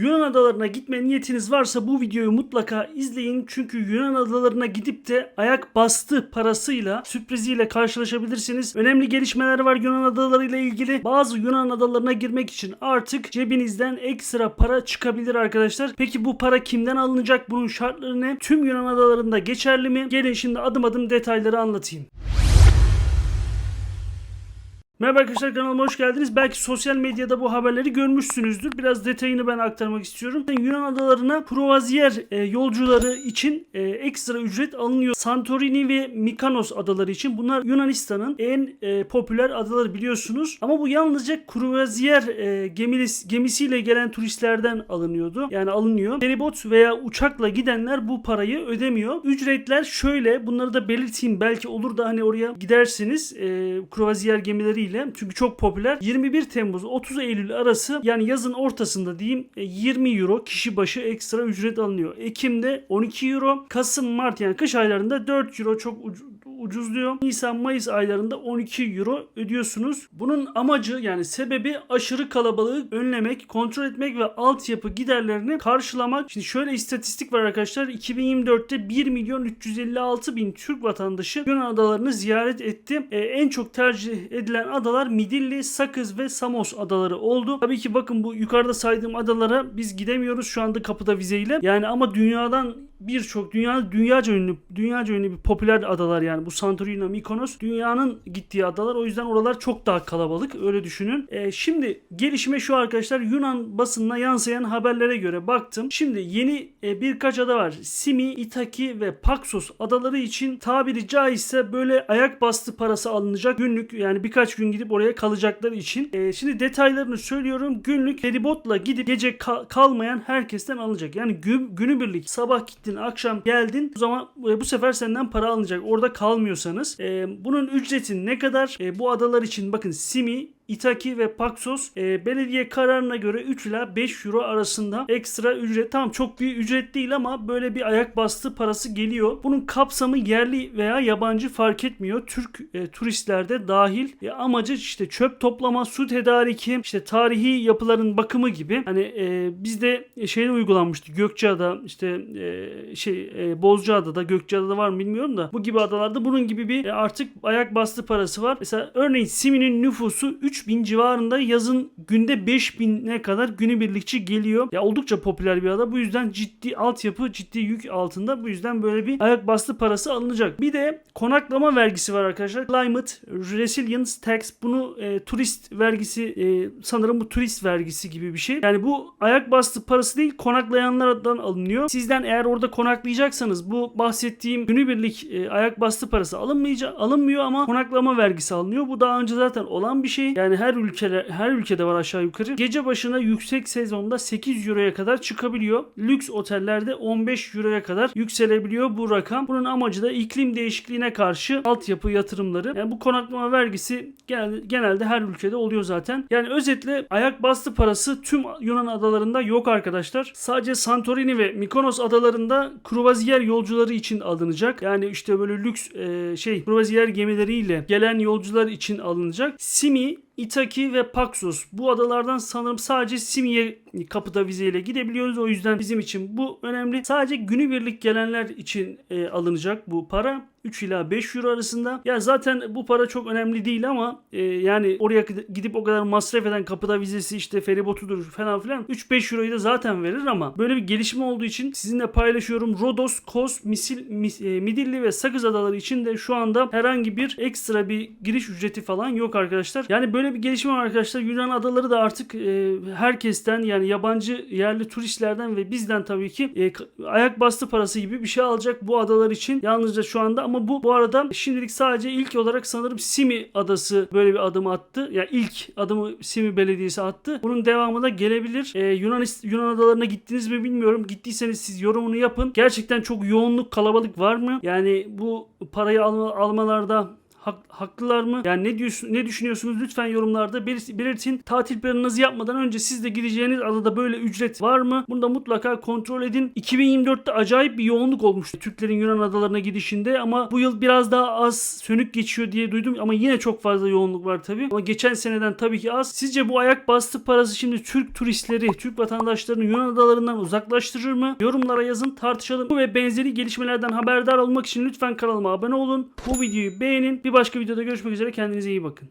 Yunan adalarına gitme niyetiniz varsa bu videoyu mutlaka izleyin. Çünkü Yunan adalarına gidip de ayak bastı parasıyla sürpriziyle karşılaşabilirsiniz. Önemli gelişmeler var Yunan adaları ile ilgili. Bazı Yunan adalarına girmek için artık cebinizden ekstra para çıkabilir arkadaşlar. Peki bu para kimden alınacak? Bunun şartları ne? Tüm Yunan adalarında geçerli mi? Gelin şimdi adım adım detayları anlatayım. Merhaba arkadaşlar kanalıma hoş geldiniz. Belki sosyal medyada bu haberleri görmüşsünüzdür. Biraz detayını ben aktarmak istiyorum. Yunan adalarına kruvaziyer e, yolcuları için e, ekstra ücret alınıyor. Santorini ve Mikonos adaları için. Bunlar Yunanistan'ın en e, popüler adaları biliyorsunuz. Ama bu yalnızca gemisi, gemisiyle gelen turistlerden alınıyordu. Yani alınıyor. Feribot veya uçakla gidenler bu parayı ödemiyor. Ücretler şöyle. Bunları da belirteyim. Belki olur da hani oraya gidersiniz. E, kruvaziyer gemileriyle. Çünkü çok popüler. 21 Temmuz 30 Eylül arası yani yazın ortasında diyeyim e, 20 euro kişi başı ekstra ücret alınıyor. Ekim'de 12 euro. Kasım, Mart yani kış aylarında 4 euro çok ucu- ucuzluyor. Nisan, Mayıs aylarında 12 euro ödüyorsunuz. Bunun amacı yani sebebi aşırı kalabalığı önlemek, kontrol etmek ve altyapı giderlerini karşılamak. Şimdi şöyle istatistik var arkadaşlar. 2024'te 1 milyon 356 bin Türk vatandaşı Yunan adalarını ziyaret etti. Ee, en çok tercih edilen adalar Midilli, Sakız ve Samos adaları oldu. Tabii ki bakın bu yukarıda saydığım adalara biz gidemiyoruz şu anda kapıda vizeyle. Yani ama dünyadan birçok dünya dünyaca ünlü dünyaca ünlü bir popüler adalar yani bu Santorini, Mikonos dünyanın gittiği adalar. O yüzden oralar çok daha kalabalık öyle düşünün. Ee, şimdi gelişme şu arkadaşlar Yunan basınına yansıyan haberlere göre baktım. Şimdi yeni e, birkaç ada var. Simi, Itaki ve Paxos adaları için tabiri caizse böyle ayak bastı parası alınacak günlük yani birkaç gün gidip oraya kalacakları için. Ee, şimdi detaylarını söylüyorum. Günlük feribotla gidip gece ka- kalmayan herkesten alınacak. Yani gü- günübirlik sabah gittin akşam geldin o zaman e, bu sefer senden para alınacak. Orada kalmıyorsanız. Ee, bunun ücreti ne kadar? Ee, bu adalar için bakın Simi, Itaki ve Paxos e, belediye kararına göre 3 ila 5 euro arasında ekstra ücret. Tamam çok bir ücret değil ama böyle bir ayak bastı parası geliyor. Bunun kapsamı yerli veya yabancı fark etmiyor. Türk e, turistler de dahil. E, amacı işte çöp toplama, su tedariki, işte tarihi yapıların bakımı gibi. Hani e, bizde şeyde uygulanmıştı. Gökçeada işte e, şey e, Bozcaada'da Gökçeada'da var mı bilmiyorum da bu gibi adalarda bunun gibi bir e, artık ayak bastı parası var. Mesela örneğin Simi'nin nüfusu 3000 civarında yazın günde 5000'e kadar günübirlikçi geliyor. Ya oldukça popüler bir ada. Bu yüzden ciddi altyapı ciddi yük altında. Bu yüzden böyle bir ayak bastı parası alınacak. Bir de konaklama vergisi var arkadaşlar. Climate Resilience Tax. Bunu e, turist vergisi e, sanırım bu turist vergisi gibi bir şey. Yani bu ayak bastı parası değil konaklayanlardan alınıyor. Sizden eğer orada konaklayacaksanız bu bahsettiğim günübirlik e, ayak bastı parası alınmayacak alınmıyor ama konaklama vergisi alınıyor. Bu daha önce zaten olan bir şey. Yani her ülkede her ülkede var aşağı yukarı. Gece başına yüksek sezonda 8 euroya kadar çıkabiliyor. Lüks otellerde 15 euroya kadar yükselebiliyor bu rakam. Bunun amacı da iklim değişikliğine karşı altyapı yatırımları. Yani bu konaklama vergisi genelde, genelde her ülkede oluyor zaten. Yani özetle ayak bastı parası tüm Yunan adalarında yok arkadaşlar. Sadece Santorini ve Mikonos adalarında kruvaziyer yolcuları için alınacak. Yani işte böyle lüks e, şey kruvaziyer gemileriyle gelen yolcular için alınacak. Simi Itaki ve Paxos. Bu adalardan sanırım sadece Simi'ye kapıda vizeyle gidebiliyoruz. O yüzden bizim için bu önemli. Sadece günübirlik gelenler için e, alınacak bu para. 3 ila 5 euro arasında. Ya zaten bu para çok önemli değil ama e, yani oraya gidip o kadar masraf eden kapıda vizesi işte feribotudur falan filan 3-5 euroyu da zaten verir ama böyle bir gelişme olduğu için sizinle paylaşıyorum. Rodos, Kos, Misil, Mis, e, Midilli ve Sakız adaları için de şu anda herhangi bir ekstra bir giriş ücreti falan yok arkadaşlar. Yani böyle bir gelişme arkadaşlar. Yunan adaları da artık e, herkesten yani yabancı yerli turistlerden ve bizden tabii ki e, ayak bastı parası gibi bir şey alacak bu adalar için. Yalnızca şu anda ama bu bu arada şimdilik sadece ilk olarak sanırım Simi adası böyle bir adım attı. Ya yani ilk adımı Simi Belediyesi attı. Bunun devamı da gelebilir. Ee, Yunan Yunan adalarına gittiniz mi bilmiyorum. Gittiyseniz siz yorumunu yapın. Gerçekten çok yoğunluk, kalabalık var mı? Yani bu parayı alma, almalarda Hak- haklılar mı? Yani ne diyorsun ne düşünüyorsunuz lütfen yorumlarda belir- belirtin. Tatil planınızı yapmadan önce siz de gideceğiniz adada böyle ücret var mı? Bunu da mutlaka kontrol edin. 2024'te acayip bir yoğunluk olmuştu Türklerin Yunan adalarına gidişinde ama bu yıl biraz daha az sönük geçiyor diye duydum ama yine çok fazla yoğunluk var tabii. Ama geçen seneden tabii ki az. Sizce bu ayak bastı parası şimdi Türk turistleri, Türk vatandaşlarını Yunan adalarından uzaklaştırır mı? Yorumlara yazın tartışalım. Bu ve benzeri gelişmelerden haberdar olmak için lütfen kanalıma abone olun. Bu videoyu beğenin. Başka videoda görüşmek üzere. Kendinize iyi bakın.